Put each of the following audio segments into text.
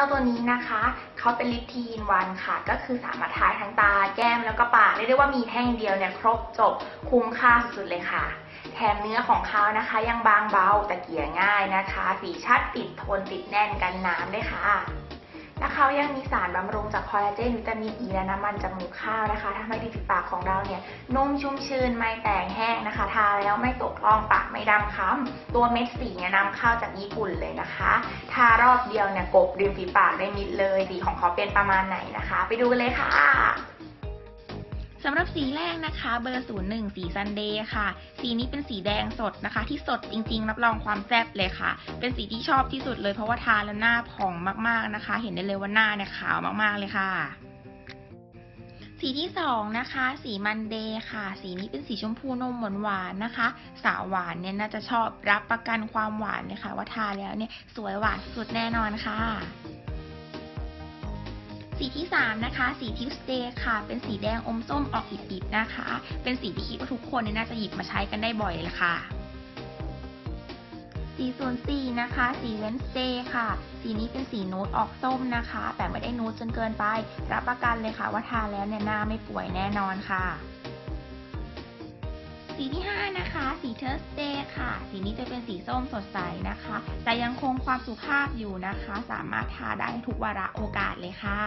จ้าตัวนี้นะคะเขาเป็นลิปทีนวันค่ะ ก็คือสามารถทาทั้งตาแก้มแล้วก็ปากเรียกได้ว่ามีแท่งเดียวเนี่ยครบจบคุ้มค่าสุดเลยค่ะ แถมเนื้อของเขานะคะ ยังบางเบาแต่เกี่ยง่ายนะคะ สีชัดติดทนติดแน่นกันน้ำด้วยค่ะและเขายังมีสารบำรุงจากคอลลาเจนวิตามินอีและน้ำมันจากหมูข้าวนะคะทำให้ริมฝีปากของเราเนี่ยนุ่มชุ่มชื้นไม่แตกแห้งนะคะ ทาแล้วไม่ตกล่องปาก ไม่ดำค้ำตัวเม็ดสีเนี่ยนำเข้าจากญี่ปุ่นเลยนะคะทารอบเดียวเนี่ยกบริมฝีปากได้มิดเลยสีของเขาเป็นประมาณไหนนะคะ ไปดูกันเลยค่ะสำหรับสีแรกนะคะเบอร์ 01 สีซันเดย์ค่ะ สีนี้เป็นสีแดงสดนะคะ ที่สดจริงๆ รับรองความแซ่บเลยค่ะ เป็นสีที่ชอบที่สุดเลยเพราะว่าทาแล้วหน้าผ่องมากๆนะคะ เห็นได้เลยว่าหน้าเนี่ยขาวมากๆเลยค่ะ สีที่สองนะคะ สีมันเดย์ค่ะ สีนี้เป็นสีชมพูนมหวานๆนะคะ สาวหวานเนี่ยน่าจะชอบรับประกันความหวานเลยค่ะ ว่าทาแล้วเนี่ยสวยหวานสุดแน่นอนค่ะสีที่ 3 นะคะ สีทิวสเ a ย์ค่ะ เป็นสีแดงอมส้มออกอิดๆนะคะ เป็นสีที่คิดว่าทุกคนเนี่ยน่าจะหยิบมาใช้กันได้บ่อยเลยค่ะ สีส่วนสีนะคะ สีเวนสเ a ย์ค่ะ สีนี้เป็นสีนูดออกส้มนะคะ แต่ไม่ได้นูดจนเกินไป รับประกันเลยค่ะว่าทาแล้วเนี่ยหน้าไม่ป่วยแน่นอนค่ะสีที่ 5 นะคะ สีเทอร์สเ a ย์ค่ะ สีนี้จะเป็นสีส้มสดใสนะคะ แต่ยังคงความสุภาพอยู่นะคะ สามารถทาได้ทุกวาระโอกาสเลยค่ะ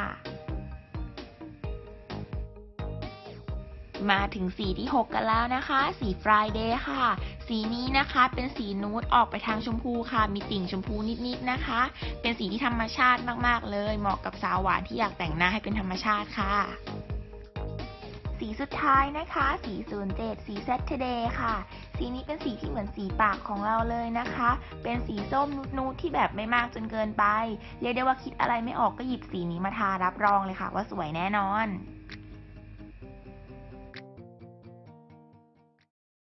มาถึงสีที่ 6 กันแล้วนะคะ สี Friday ค่ะ สีนี้นะคะเป็นสีนูดออกไปทางชมพูค่ะ มีติ่งชมพูนิดๆนะคะ เป็นสีที่ธรรมชาติมากๆเลย เหมาะกับสาวหวานที่อยากแต่งหน้าให้เป็นธรรมชาติค่ะสีสุดท้ายนะคะ สี 07 สี Saturday ค่ะ สีนี้เป็นสีที่เหมือนสีปากของเราเลยนะคะ เป็นสีส้มนูดๆที่แบบไม่มากจนเกินไป เรียกได้ว่าคิดอะไรไม่ออกก็หยิบสีนี้มาทารับรองเลยค่ะ ว่าสวยแน่นอน